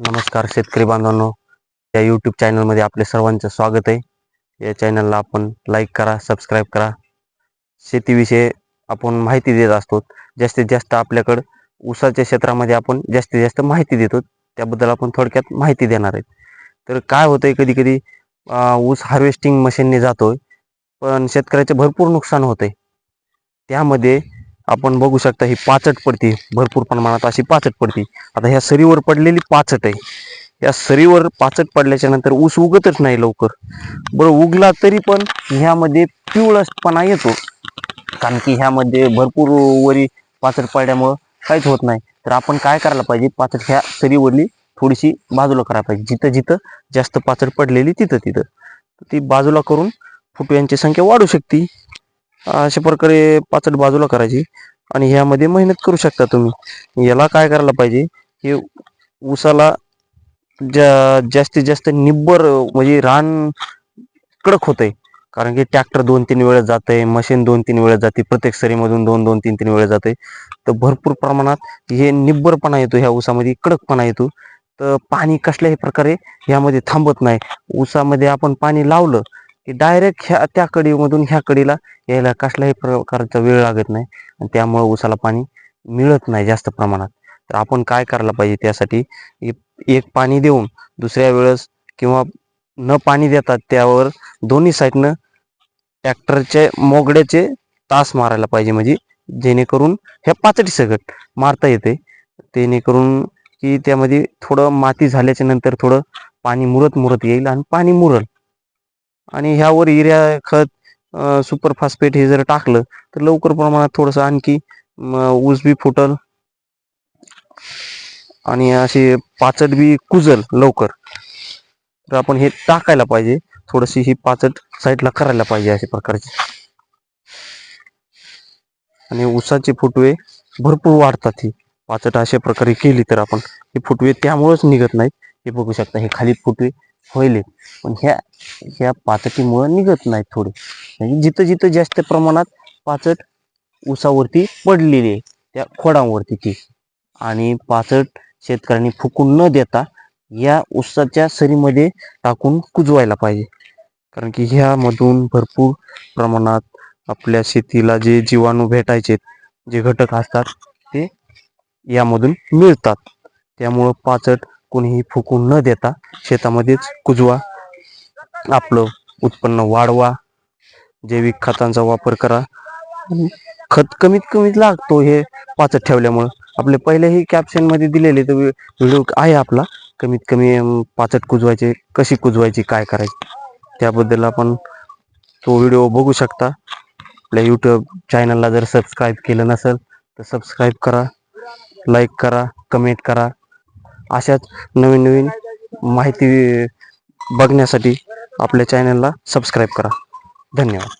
नमस्कार शेतकरी बांधवांनो. या यूट्यूब चॅनलमध्ये आपले सर्वांचं स्वागत आहे. या चॅनलला आपण लाईक करा सबस्क्राईब करा. शेतीविषयी आपण माहिती देत असतो. जास्तीत जास्त आपल्याकडं ऊसाच्या क्षेत्रामध्ये आपण जास्तीत जास्त माहिती देतो. त्याबद्दल आपण थोडक्यात माहिती देणार आहे. तर काय होतं आहे कधी कधी ऊस हार्वेस्टिंग मशीनने जातोय पण शेतकऱ्याचे भरपूर नुकसान होतं आहे त्यामध्ये आपण बघू शकता ही पाचट पडते भरपूर प्रमाणात अशी पाचट पडते. आता ह्या सरीवर पडलेली पाचट आहे. या सरीवर पाचट पडल्याच्या नंतर ऊस उगतच नाही लवकर. बरं उगला तरी पण ह्यामध्ये पिवळसपणा येतो. कारण की ह्यामध्ये भरपूर वरी पाचट पडल्यामुळं काहीच होत नाही. तर आपण काय करायला पाहिजे? पाचट ह्या सरीवरली थोडीशी बाजूला करायला पाहिजे. जिथं जिथं जास्त पाचट पडलेली तिथं तिथं. ती बाजूला करून फुटव्यांची संख्या वाढू शकते. अशा प्रकारे पाचट बाजूला करायची आणि ह्यामध्ये मेहनत करू शकता तुम्ही. याला काय करायला पाहिजे? हे ऊसाला जा जास्तीत जास्त निब्बर म्हणजे रान कडक होतंय. कारण की ट्रॅक्टर दोन तीन वेळेस आहे मशीन दोन तीन वेळेस जाते प्रत्येक सरीमधून दोन दोन तीन तीन वेळेस जाते तर भरपूर प्रमाणात हे निब्बरपणा येतो ह्या ऊसामध्ये कडकपणा येतो. तर पाणी कसल्याही प्रकारे ह्यामध्ये थांबत नाही. ऊसामध्ये आपण पाणी लावलं डायरेक्ट ह्या त्या कडीमधून ह्या कडीला यायला कसल्याही प्रकारचा वेळ लागत नाही. आणि त्यामुळं ऊसाला पाणी मिळत नाही जास्त प्रमाणात. तर आपण काय करायला पाहिजे त्यासाठी? एक पाणी देऊन दुसऱ्या वेळेस किंवा न पाणी देतात त्यावर दोन्ही साईडनं ट्रॅक्टरचे मोगड्याचे तास मारायला पाहिजे. म्हणजे जेणेकरून ह्या पाचटी सगट मारता येते. जेणेकरून की त्यामध्ये थोडं माती झाल्याच्यानंतर थोडं पाणी मुरत मुरत येईल आणि पाणी मुरल. आणि ह्यावर युरिया खत सुपर फॉस्फेट हे जर टाकलं तर लवकर प्रमाणात थोडंसं आणखी ऊस बी फुटल. आणि अशी पाचट बी कुजल लवकर. तर आपण हे टाकायला पाहिजे. थोडीशी ही पाचट साईडला करायला पाहिजे अशा प्रकारची. आणि ऊसाचे फुटवे भरपूर वाढतात ही. पाचट अशा प्रकारे केली तर आपण. हे फुटवे त्यामुळेच निघत नाहीत. हे बघू शकता हे खाली फुटवे होईल पण ह्या ह्या पाचटीमुळं निघत नाहीत थोडे. म्हणजे जिथं जिथं जास्त प्रमाणात पाचट ऊसावरती पडलेली आहे त्या खोडांवरती ती. आणि पाचट शेतकऱ्यांनी फुकून न देता या ऊसाच्या सरीमध्ये टाकून कुजवायला पाहिजे. कारण की ह्यामधून भरपूर प्रमाणात आपल्या शेतीला जे जीवाणू भेटायचे जे घटक असतात ते यामधून मिळतात. त्यामुळं पाचट कोणीही फुकून न देता शेतामध्येच कुजवा आपलं उत्पन्न वाढवा जैविक खतांचा वापर करा. खत कमीत कमीत लागतो हे पाचट ठेवल्यामुळं. आपले पहिलेही कॅप्शनमध्ये दिलेले तर व्हिडिओ आहे आपला. कमीत कमी पाचट कुजवायचे कशी कुजवायची काय करायची त्याबद्दल आपण तो व्हिडिओ बघू शकता. आपल्या यूट्यूब चॅनलला जर सबस्क्राईब केलं नसेल तर सबस्क्राईब करा लाईक करा कमेंट करा. अशाच नवीन नवीन माहिती बघण्यासाठी आपल्या चॅनलला सबस्क्राईब करा. धन्यवाद.